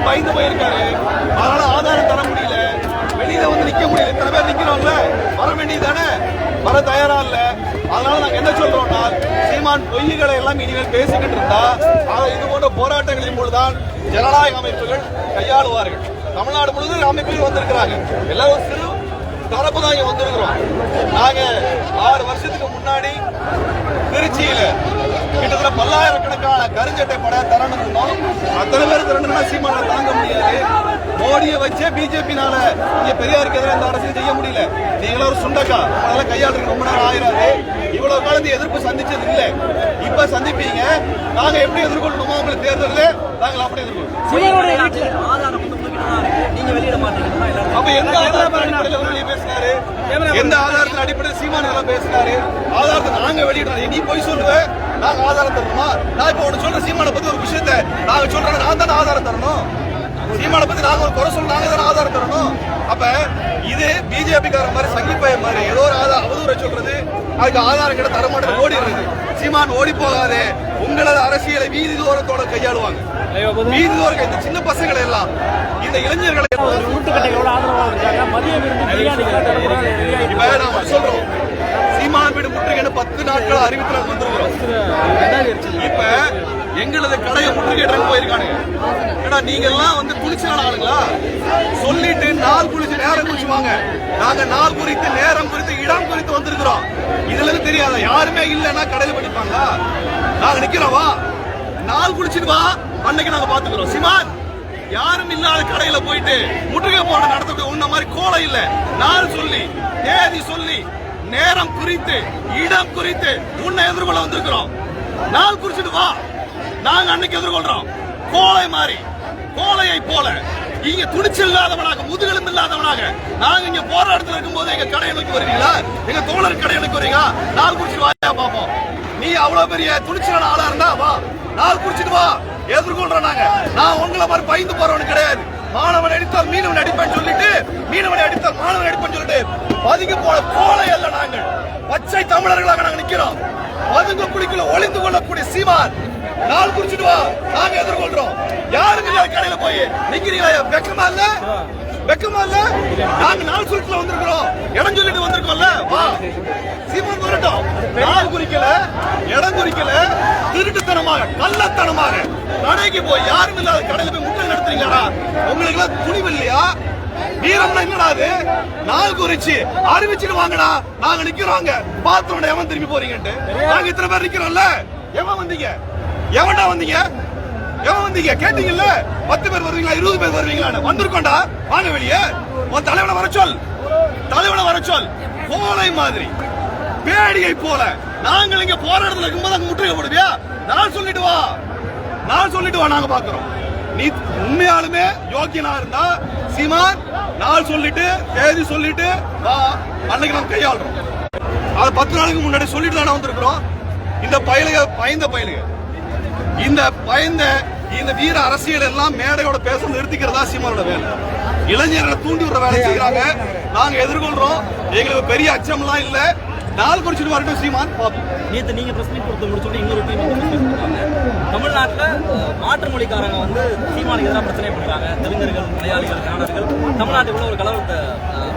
சீமான் பயந்து போயிருக்காரு. அதனால ஆதாரம் தர முடியல. வெளியில வந்து நிக்க முடியல. இத்தனை பேர் நிக்கிறோம்ல. வர வேண்டியதானே வர தயாரா இல்ல. அதனால நாங்க என்ன சொல்றோம்னா சீமான் பொய்களை எல்லாம் இனிமேல் பேசிக்கிட்டு இருந்தா அதை இது போன்ற போராட்டங்களின் போதுதான் ஜனநாயக அமைப்புகள் கையாளுவார்கள். தமிழ்நாடு முழுவதும் அமைப்புகள் வந்திருக்கிறாங்க. எல்லாரும் சிறு தரப்பு தான் இங்க வந்திருக்கிறோம். நாங்க ஆறு வருஷத்துக்கு முன்னாடி திருச்சியில கிட்டத்தட்ட பல்லாயிரக்கணக்கான கருஞ்சட்டை பட தரணும் இருந்தோம் அத்தனை பேர் திரண்டுனா சீமான தாங்க முடியாது மோடியை வச்சே பிஜேபினால இங்க பெரியாருக்கு எதிராக இந்த அரசியல் செய்ய முடியல. நீங்களும் ஒரு சுண்டக்கா. உங்களால கையாளுறதுக்கு ரொம்ப நேரம் ஆயிராது. இவ்வளவு காலத்து எதிர்ப்பு சந்திச்சது இல்ல. இப்ப சந்திப்பீங்க. நாங்க எப்படி எதிர்கொள்ளணுமோ உங்களுக்கு தேர்தலில் நாங்கள் அப்படி எல்லாரும் அப்ப எந்த ஆதாரத்தின் அடிப்படையில் வெளியே பேசினாரு? எந்த ஆதாரத்தின் அடிப்படையில் சீமான் பேசினாரு? ஆதாரத்தை நாங்க வெளியிடணும். நீ போய் சொல்லுவ. நாங்க ஆதாரம் தரணுமா? நான் இப்ப உனக்கு சொல்ற சீமானை பத்தி ஒரு விஷயத்த நாங்க சொல்றோம் நான் தானே ஆதாரம் தரணும்? சீமானை பத்தி நாங்க ஒரு குறை சொல்ல நாங்க தானே ஆதாரம் தரணும்? அப்ப இது பிஜேபி கார மாதிரி சங்கிப்பய மாதிரி ஏதோ ஒரு ஆதாரம் அவதூறை சொல்றது அதுக்கு ஆதாரம் கிட்ட தர மாட்டேன் ஓடிடுறது. சீமான் ஓடி போகாதே உங்களது அரசியலை வீதி தூரத்தோட கையாளுவாங்க. வீதி தூரம் இந்த சின்ன பசங்களை எல்லாம் இந்த இளைஞர்களை இப்ப நாம சொல்றோம். சீமான் வீடு முற்றுகைன்னு பத்து நாட்கள் அறிவித்துல வந்திருக்கிறோம். இப்ப எங்களது கடையை முற்றுகையிட்டு போயிருக்கானுங்க. ஏடா நீங்க எல்லாம் வந்து குளிச்சான ஆளுங்களா? சொல்லிட்டு நாள் குளிச்சு நேரம் குளிச்சுவாங்க நாங்க நாள் குறித்து நேரம் குறித்து இடம் குறித்து வந்திருக்கிறோம். இதுல இருந்து தெரியாத? யாருமே இல்லைன்னா கடையில் படிப்பாங்களா நாங்க நிக்கிறோம் வா. நாள் குளிச்சுட்டு வா. அன்னைக்கு நாங்க பாத்துக்கிறோம். சிமான் யாரும் இல்லாத கடையில போயிட்டு முற்றுகை போட நடத்தக்கூடிய உன்ன மாதிரி கோலம் இல்ல. நாள் சொல்லி தேதி சொல்லி நேரம் குறித்து இடம் குறித்து உன்னை எதிர்கொள்ள வந்திருக்கிறோம். நாள் குறிச்சிட்டு வா. நாங்க அன்னைக்கு எதிர்கொள்றோம். கோலை மாதிரி கோலையை போல. இங்க துணிச்சல் இல்லாதவனாக முதுகெலும் இல்லாதவனாக நாங்க இங்க போராட்டத்தில் இருக்கும்போது எங்க கடையை நோக்கி வருவீங்களா? எங்க தோழர் கடையை நோக்கி வரீங்களா நாள் குறிச்சிட்டு வாயா பாப்போம் நீ அவ்வளவு பெரிய துணிச்சலான ஆளா இருந்தா வா. நாள் குறிச்சிட்டு வா. எதிர்கொள்றோம் நாங்க. நான் உங்களை மாதிரி பயந்து போறவனு கிடையாது. மாணவன் அடித்தால் மீனவன் அடிப்பேன் சொல்லிட்டு மீனவனை அடித்தால் மாணவன் அடிப்பேன் சொல்லிட்டு பதுங்கி போல கோலை அல்ல நாங்கள். பச்சை தமிழர்களாக நாங்க நிக்கிறோம் பதுங்க குடிக்கல ஒளிந்து கொள்ளக்கூடிய சீமான். நாள் குடிச்சிட்டு வா நாங்க எதிர்கொள்றோம். யாருங்க கடையில போய் நிக்கிறீங்களா? வெக்கமா இல்ல? வெக்கமா இல்ல? நாங்க நாள் சுருட்டுல வந்திருக்கிறோம். இடம் சொல்லிட்டு வந்திருக்கோம்ல வா. சீமான் வரட்டும். நாள் குறிக்கல இடம் குறிக்கல. திருட்டுத்தனமாக கள்ளத்தனமாக கடைக்கு போய் யாரும் இல்லாத கடையில போய் முட்டை நடத்துறீங்களா உங்களுக்கு எல்லாம் துணிவு இல்லையா வீரம்னா என்னடா அது? நாள் குறிச்சு அறிவிச்சுட்டு வாங்கடா. நாங்க நிக்கிறோங்க பாத்ரூம்ல எவன் திரும்பி போறீங்கன்ட்டு. நாங்க இத்தனை பேர் நிக்கிறோம்ல. எவன் வந்தீங்க? எவன்டா வந்தீங்க? எவன் வந்தீங்க? கேட்டீங்கல்ல? பத்து பேர் வருவீங்களா? இருபது பேர் வருவீங்களா வந்திருக்கோம்டா. வாங்க வெளியே. உன் தலைவனை வர சொல். தலைவனை வர சொல். கோலை மாதிரி. பேடியை போல. நாங்கள் இங்க போராட்டத்தில் இருக்கும்போது அங்க முற்றுகை போடுவியா? நான் சொல்லிட்டு வா. நான் சொல்லிட்டு வா நாங்க பாக்குறோம். நீ உண்மையாலுமே யோக்கியனா இருந்தா சீமான் நாள் சொல்லிட்டு தேதி சொல்லிட்டு வா அன்னைக்கு நம்ம கையாளுறோம். அது பத்து நாளுக்கு முன்னாடி சொல்லிட்டு தானே வந்திருக்கிறோம். இந்த பயலுக பயந்த பயலுக. இந்த பயந்த இந்த வீர அரசியல் எல்லாம் மேடையோட பேச நிறுத்திக்கிறதா சீமானோட வேலை. இளைஞர்களை தூண்டி விடுற வேலை செய்யறாங்க நாங்க எதிர்கொள்றோம். எங்களுக்கு பெரிய அச்சம்லாம் இல்லை. நாள் குறிச்சிட்டு வரட்டும் ஸ்ரீமான். பாப்போம். நேத்து நீங்க பிரஸ் மீட் கொடுத்து முடிச்சோட இன்னொரு டீம் வந்து கொடுத்தாங்க. மாற்று மொழிக்காரங்க வந்து சீமானுக்கு எதிராக பிரச்சனை பண்றாங்க தெலுங்கர்கள் மலையாளிகள் கன்னடர்கள். தமிழ்நாட்டுக்குள்ள ஒரு கலவரத்தை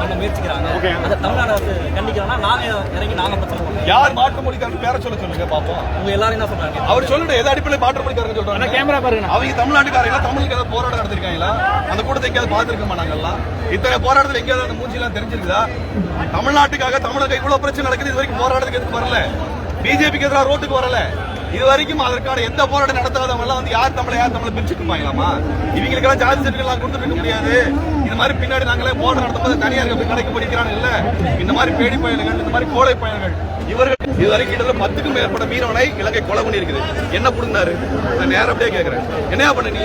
பண்ண முயற்சிக்கிறாங்க. அதை தமிழ்நாடு அரசு கண்டிக்கிறோம்னா நாங்க இறங்கி நாங்க பிரச்சனை யார் மாற்று மொழிக்காரங்க பேர சொல்ல சொல்லுங்க பாப்போம். உங்க எல்லாரும் என்ன சொல்றாங்க? அவர் சொல்லிட்டு எது அடிப்படையில் மாற்று மொழிக்காரங்க சொல்றாங்க? கேமரா பாருங்க. அவங்க தமிழ்நாட்டுக்காரங்க தமிழுக்கு ஏதாவது போராட்டம் நடத்திருக்காங்களா? அந்த கூட்டத்தை எங்கேயாவது பார்த்திருக்க மாட்டாங்கல்ல இத்தனை போராட்டத்தில் எங்கேயாவது அந்த மூஞ்சிலாம் தெரிஞ்சிருக்குதா? தமிழ்நாட்டுக்காக தமிழக இவ்வளவு பிரச்சனை நடக்குது இது வரைக்கும் போராட்டத்துக்கு எதுக்கு வரல? பிஜேபிக்கு எதிராக ரோட்டுக்கு வரல. இது வரைக்கும் அதற்கான எந்த போராட்டம் நடத்தாதவங்க எல்லாம் வந்து யார் தமிழை யார் தமிழை பிரிச்சுக்குமாங்களாமா இவங்களுக்கெல்லாம் ஜாதி சர்டிஃபிகேட் கொடுத்துட்டு இருக்க முடியாது. இந்த மாதிரி பின்னாடி நாங்களே போராட்டம் நடத்தும் போது தனியார் போய் கடைக்கு படிக்கிறாங்க இல்ல? இந்த மாதிரி பேடி பயல்கள் இந்த மாதிரி கோடை பயல்கள். இவர்கள் இதுவரைக்கும் கிட்டத்தட்ட பத்துக்கும் மேற்பட்ட மீனவனை இலங்கை கொலை பண்ணியிருக்குது. என்ன புடுங்கினாரு நான் நேரம் அப்படியே கேட்கிறேன் என்ன பண்ண நீ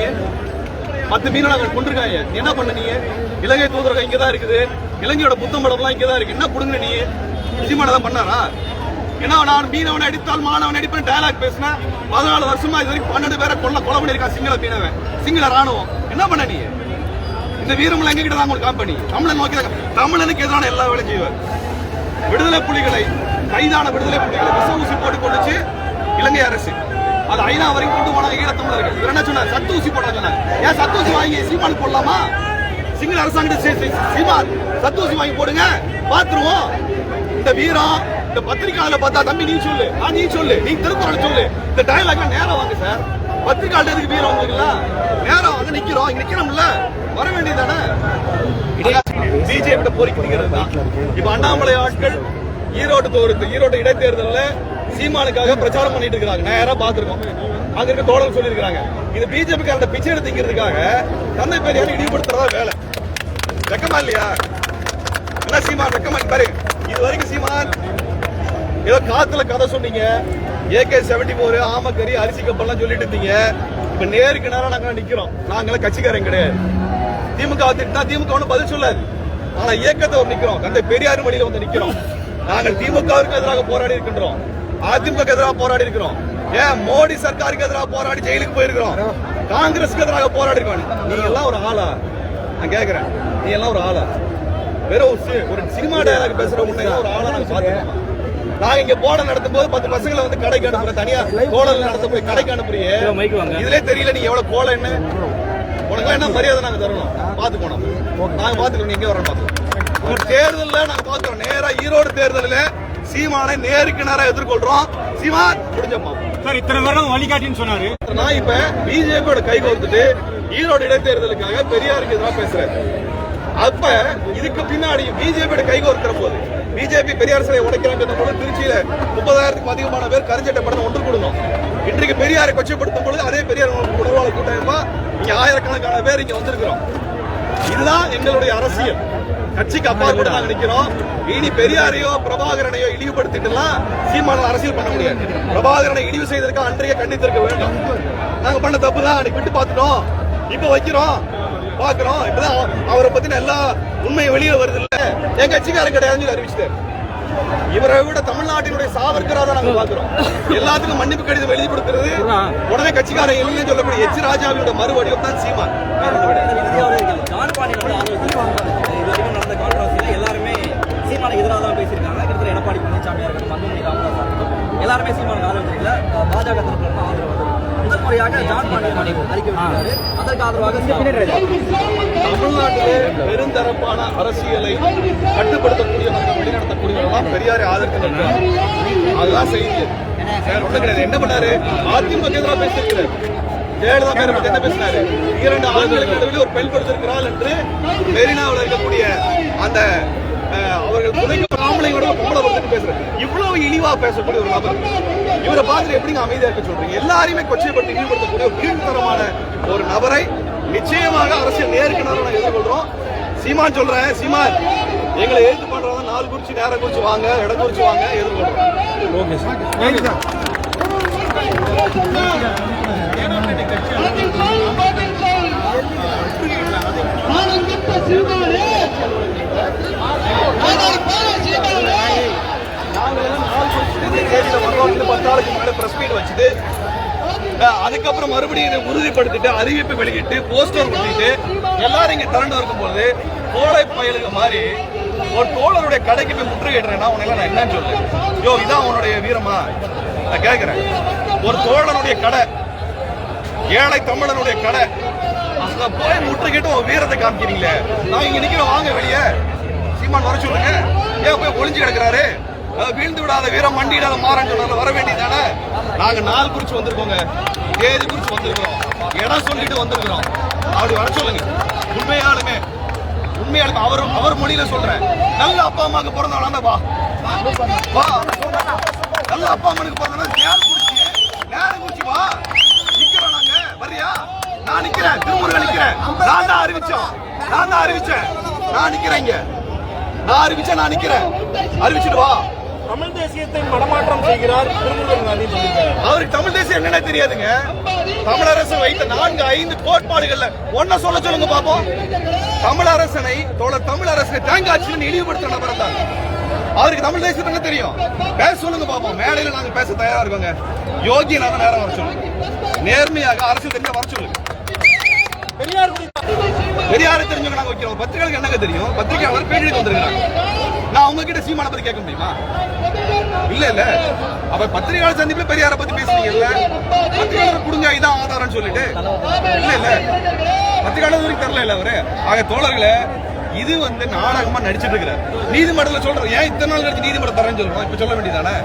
பத்து மீனவர்கள் கொண்டிருக்காங்க என்ன பண்ண நீ இலங்கை தூதரகம் இங்கதான் இருக்குது. இலங்கையோட புத்தம் படம்லாம் இங்கதான் இருக்கு. என்ன புடுங்க நீ விஜயமான தான் பண்ணாரா? ஏன்னா நான் மீனவனை அடித்தால் மாணவன் அடிப்பேன் டயலாக் பேசினேன். பதினாலு வருஷமா இது வரைக்கும் பன்னெண்டு பேரை கொல்ல கொலை பண்ணியிருக்கான் சிங்கள மீனவன். சிங்கள ராணுவம் என்ன பண்ண நீ? இந்த வீரமலை எங்க கிட்ட தான் உங்களுக்கு காம்பனி தமிழன் நோக்கி தான் தமிழனுக்கு எதிரான எல்லா வேலையும் செய்வார். விடுதலை புலிகளை கைதான விடுதலை புலிகளை விச ஊசி போட்டு கொண்டுச்சு இலங்கை அரசு. அது ஐநா வரைக்கும் கொண்டு போனாங்க ஈழத்தமிழர்கள் இவர் என்ன சொன்னார்? சத்து ஊசி போட சொன்னாங்க ஏன் சத்து ஊசி வாங்கி சீமான் போடலாமா? சிங்கள அரசாங்கத்தை சீமான் சத்து ஊசி வாங்கி போடுங்க. பாத்துருவோம் இந்த வீரம் இந்த பத்திரிக்கையாளர் பார்த்தா தம்பி நீ சொல்லு. ஆ நீ சொல்லு. நீ திருக்குறள் சொல்லு. இந்த டயலாக நேரம் வாங்க சார் பத்திரிக்கையாளர் எதுக்கு வீரம் உங்களுக்கு நேரம் வாங்க நிக்கிறோம். இங்க நிக்கிறோம்ல வர வேண்டியதானே பிஜேபி போரிக்கிறது தான். இப்ப அண்ணாமலை ஆட்கள் ஈரோடு தொகுதி ஈரோடு இடைத்தேர்தல்ல சீமானுக்காக பிரச்சாரம் பண்ணிட்டு இருக்காங்க நேரா பாத்துருக்கோம் அங்க இருக்க தோழர் சொல்லியிருக்காங்க இது பிஜேபி அந்த பிச்சை எடுத்துங்கிறதுக்காக தந்தை பெரியார் இழிவுபடுத்துறதா வேலை. வெக்கமா இல்லையா? என்ன சீமான் வெக்கமா? பாரு. இது வரைக்கும் சீமான் ஏதோ காத்துல கதை சொன்னீங்க. ஏகே செவன்டி போர் ஆமக்கறி அரிசி கப்பல்லாம் சொல்லிட்டு இருந்தீங்க. இப்ப நேருக்கு நேரம் நாங்க நிக்கிறோம். நாங்களாம் கட்சிக்காரங்க கிடையாது. திமுக திட்டா திமுக ஒன்றும் பதில் சொல்லாது. ஆனா இயக்கத்தை ஒரு நிக்கிறோம். அந்த பெரியார் வழியில வந்து நிக்கிறோம். நாங்கள் திமுகவிற்கு எதிராக போராடி இருக்கின்றோம். அதிமுக எதிராக போராடி இருக்கிறோம். ஏன் மோடி சர்க்காருக்கு எதிராக போராடி ஜெயிலுக்கு போயிருக்கிறோம்? காங்கிரஸ்க்கு எதிராக போராடி இருக்கோம். நீங்க எல்லாம் ஒரு ஆளா? நான் கேக்குறேன். நீ எல்லாம் ஒரு ஆளா? வெறும் ஒரு சி- ஒரு சினிமா டயலாக் பேசுற முன்னே ஒரு ஆளா நாங்க பாத்துக்கோம் நாங்க இங்க போடம் நடத்தும் போது பத்து பசங்களை வந்து கடைக்கு அனுப்புற தனியா கோடல் நடத்த போய் கடைக்கு வாங்க. இதுலயே தெரியல நீ எவ்வளவு கோலை என்ன? உனக்கு என்ன மரியாதை நாங்க தரணும். பாத்துக்கணும் நாங்க பாத்துக்கணும் நீங்க வரணும் பாத்துக்கணும் தேர்தல்ல நாங்க பாக்குறோம் நேரா ஈரோடு தேர்தலில் சீமானை நேருக்கு நேரா எதிர்கொள்றோம். சீமான் முடிஞ்சப்பா சார் இத்தனை வருடம் வழிகாட்டின்னு சொன்னாரு. நான் இப்ப பிஜேபியோட கை கோர்த்துட்டு ஈரோடு இடைத்தேர்தலுக்காக பெரியாருக்கு எதிராக பேசுறேன். அப்ப இதுக்கு பின்னாடி பிஜேபியோட கை கோர்க்கிற போது பிஜேபி பெரியார் சிலை உடைக்கிறாங்க பொழுது திருச்சியில முப்பதாயிரத்துக்கும் அதிகமான பேர் கருஞ்சட்டை படத்தை ஒன்று கொடுக்கும் இன்றைக்கு பெரியாரை கொச்சைப்படுத்தும் பொழுது அதே பெரியார் உணர்வாளர் கூட்டமைப்பா இங்க ஆயிரக்கணக்கான பேர் இங்க வந்திருக்கிறோம். இதுதான் எங்களுடைய அரசியல். கட்சிக்கு அப்பாற்பட்டு நாங்க நிக்கிறோம். இனி பெரியாரையோ பிரபாகரனையோ இழிவுபடுத்திட்டுலாம் சீமான அரசியல் பண்ண முடியாது. பிரபாகரனை இழிவு செய்ததற்கு அன்றைய கண்டித்திருக்க வேண்டும். நாங்க பண்ண தப்பு தான் அன்னைக்கு விட்டு பார்த்துட்டோம். இப்ப வைக்கிறோம். பாக்குறோம் இப்பதான் அவரை பத்தின எல்லா உண்மையும் வெளியே வருது இல்ல. என் கட்சிக்காரன் கிடையாதுன்னு சொல்லி அறிவிச்சிட்டாரு இவரை விட தமிழ்நாட்டினுடைய சாவர்கரா தான் நாங்க பாக்குறோம் எல்லாத்துக்கும் மன்னிப்பு கடிதம் எழுதி கொடுக்கிறது உடனே கட்சிக்காரன் இல்லைன்னு சொல்லக்கூடிய எச் ராஜாவியோட மறுவடிவம் தான் சீமான். நடந்த எல்லாருமே சீமானுக்கு எதிராக தான் பேசியிருக்காங்க. கிட்டத்தட்ட எடப்பாடி பழனிசாமியா இருக்கட்டும் அன்புமணி ராமதாஸ் இருக்கட்டும் எல்லாருமே சீமானுக்கு ஆதரவு தெரியல பாஜக தரப்புல இருந்து ஆதரவு வந்தது. முதல் முறையாக ஜான் பாண்டியன் அறிக்கை அதற்கு ஆதரவாக தமிழ்நாட்டிலே பெருந்தரப்பான அரசியலை கட்டுப்படுத்தக்கூடியவர்கள் வழிநடத்தக்கூடியவர்கள் பெரியாரை ஆதரிக்கிறார் அதுதான் செய்தி. கிடையாது. என்ன பண்ணாரு? அதிமுக எதிராக பேசியிருக்கிறார். ஜெயலலிதா பேரை பத்தி என்ன பேசினாரு? இரண்டு ஆண்களுக்கு நடுவில் ஒரு பெண் கொடுத்திருக்கிறாள் என்று மெரினாவில் இருக்கக்கூடிய அந்த அவர்கள் புதைக்க பொம்பளை பத்தி பேசுறாரு இவ்வளவு இழிவா பேசக்கூடிய ஒரு நபர் இவரை பார்த்துட்டு எப்படிங்க அமைதியா இருக்க சொல்றீங்க? எல்லாரையுமே கொச்சைப்பட்டு இழிவுபடுத்தக்கூடிய ஒரு கீழ்த்தரமான ஒரு நபரை நிச்சயமாக அரசியல் நேருக்கு நேரம் நாங்க எதிர்கொள்றோம். சீமான் சொல்றேன் சீமான் எங்களை எழுத்து பண்றவங்க நாலு குறிச்சு நேரம் குறிச்சு வாங்க இடம் குறிச்சு வாங்க எதிர்கொள்றோம். Okay sir. வச்சுட்டு அதுக்கப்புறம் மறுபடியும் இதை உறுதிப்படுத்திட்டு அறிவிப்பு வெளியிட்டு போஸ்டர் ஒட்டிட்டு எல்லாரும் இங்க திரண்டு இருக்கும்போது கோடை பயலுக்கு மாதிரி ஒரு தோழருடைய கடைக்கு போய் முற்றுகையிடுறேன்னா உனக்கு நான் என்னன்னு சொல்லு. யோ இதான் உன்னுடைய வீரமா? நான் கேட்கிறேன் ஒரு தோழனுடைய கடை ஏழை தமிழனுடைய கடை. அங்க போய் முற்றுகிட்டு உன் வீரத்தை காமிக்கிறீங்களே. நான் இங்க நிக்கிறோம் வாங்க வெளியே. சீமான் வர சொல்லுங்க. ஏன் போய் ஒளிஞ்சு கிடக்குறாரு. வீழ்ந்து விடாத வீரம் மண்டியிடாத மாறன் சொன்னால வர வேண்டியதானே நாங்க நாள் குறிச்சு வந்திருக்கோங்க. தேதி குறிச்சு வந்திருக்கிறோம். இடம் சொல்லிட்டு வந்திருக்கிறோம். அப்படி வர சொல்லுங்க. உண்மையாலுமே உண்மையாலுமே அவர் அவர் மொழியில சொல்றேன். நல்ல அப்பா அம்மாவுக்கு பிறந்தவனா வா. வா. நல்ல அப்பா அம்மனுக்கு பிறந்தவனா நேரம் குறிச்சு நேரம் குறிச்சு வா. நிக்கிறோம் நாங்க. வரியா நான் நிக்கிறேன். திருமுருகன் நிக்கிறேன். நான் தான் அறிவிச்சோம். நான் தான் அறிவிச்சேன். நான் நிக்கிறேன் இங்க. நான் அறிவிச்சேன் நான் நிக்கிறேன். அறிவிச்சிட்டு வா. தமிழ் தேசியத்தை மடமாற்றம் செய்கிறார் அவருக்கு தமிழ் தேசியம் என்னன்னே தெரியாதுங்க. தமிழரசு வைத்த நான்கு ஐந்து கோட்பாடுகள்ல ஒன்ன சொல்ல சொல்லுங்க பாப்போம். தமிழரசனை தோழர் தமிழரசனை தேங்காட்சியில் இழிவுபடுத்த நபர் தான் அவருக்கு தமிழ் தேசியம் என்ன தெரியும்? பேச சொல்லுங்க பாப்போம். மேடையில நாங்க பேச தயாரா இருக்கோங்க. யோகி நாங்க நேரம் வர சொல்லுங்க நேர்மையாக அரசியல் தெரிஞ்ச வர சொல்லுங்க பெரியார் பெரியாரை தெரிஞ்சவங்க நாங்க வைக்கிறோம். பத்திரிகைகளுக்கு என்னங்க தெரியும்? பத்திரிகையாளர் பேட்டி வந்திருக்காங்க நான் உங்ககிட்ட சீமான பத்தி கேட்க முடியுமா? இல்ல இல்ல. அப்ப பத்திரிகையாளர் சந்திப்புல பெரியார பத்தி பேசுறீங்கல்ல பத்திரிகையாளர் கொடுங்க இதான் ஆதாரம் சொல்லிட்டு. இல்ல இல்ல. பத்திரிகையாளர் வரைக்கும் தெரியல இல்ல அவரு. ஆக தோழர்களே இது வந்து நாடகமா நடிச்சிட்டு இருக்கிறார் நீதிமன்றத்துல சொல்றோம் ஏன் இத்தனை நாள் கழிச்சு நீதிமன்றம் தரேன்னு சொல்றோம்? இப்ப சொல்ல வேண்டியதானே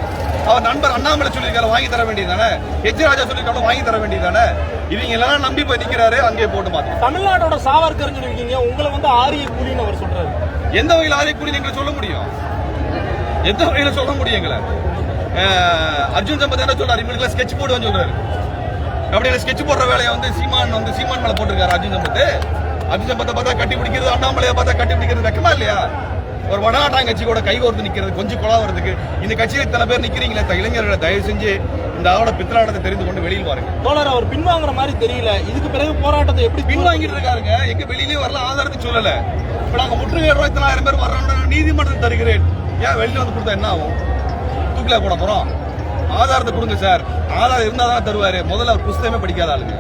அவர் நண்பர் அண்ணாமலை சொல்லியிருக்காரு வாங்கி தர வேண்டியதானே எச் ராஜா சொல்லியிருக்காரு வாங்கி தர வேண்டியதானே இவங்க எல்லாம் நம்பி போய் நிக்கிறாரு அங்கேயே போட்டு மாத்தோம் தமிழ்நாட்டோட சாவர்கர்னு சொல்லியிருக்கீங்க உங்களை வந்து ஆரிய கூலின்னு அவர் சொல்றாரு. எந்த வகையில் ஆரை கூலி நீங்க சொல்ல முடியும்? எந்த வகையில சொல்ல முடியும் எங்களை? அர்ஜுன் சம்பத் என்ன சொல்றாரு? இவங்களுக்கு ஸ்கெட்ச் போடுவேன்னு சொல்றாரு. அப்படி ஸ்கெட்ச் போடுற வேலையை வந்து சீமான் வந்து சீமான் மேல போட்டிருக்காரு அர்ஜுன் சம்பத். சம்பத்தை பார்த்தா கட்டி பிடிக்கிறது அண்ணாமலையை பார்த்தா கட்டி பிடிக்கிறது வெக்கமா இல்லையா? ஒரு வடநாட்டாங்க கட்சி கூட கை கோர்த்து நிக்கிறது கொஞ்சம் கொலாவறதுக்கு இந்த கட்சியில இத்தனை பேர் நிக்கிறீங்களே த- இளைஞர்களை தயவு செஞ்சு இந்த ஆவோட பித்தலாட்டத்தை தெரிந்து கொண்டு வெளியில் வாருங்க. தோழர் அவர் பின்வாங்குற மாதிரி தெரியல. இதுக்கு பிறகு போராட்டத்தை எப்படி பின்வாங்கிட்டு இருக்காருங்க. எங்க வெளியிலே வரல ஆதாரத்தை சொல்லல. இப்ப நாங்க முற்றுகையிடுறோம் இத்தனாயிரம் பேர் வர்றோம் நீதிமன்றத்தை தருகிறேன். ஏன் வெளியில வந்து கொடுத்தா என்ன ஆகும்? தூக்கில போட போறோம். ஆதாரத்தை கொடுங்க சார். ஆதாரம் இருந்தா தான் தருவாரு. முதல்ல அவர் புஸ்தகமே படிக்காத ஆளுங்க.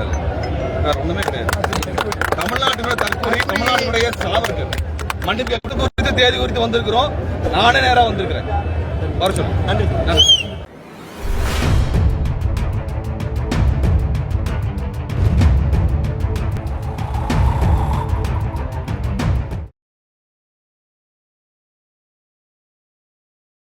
ஆளு. வேற ஒண்ணுமே கிடையாது. தமிழ்நாட்டினுடைய சாவர்கள் மன்னிப்பு குறித்து தேதி குறித்து வந்திருக்கிறோம். நானே நேரா வந்திருக்கிறேன். வர சொல்லுங்க நன்றி. நன்றி.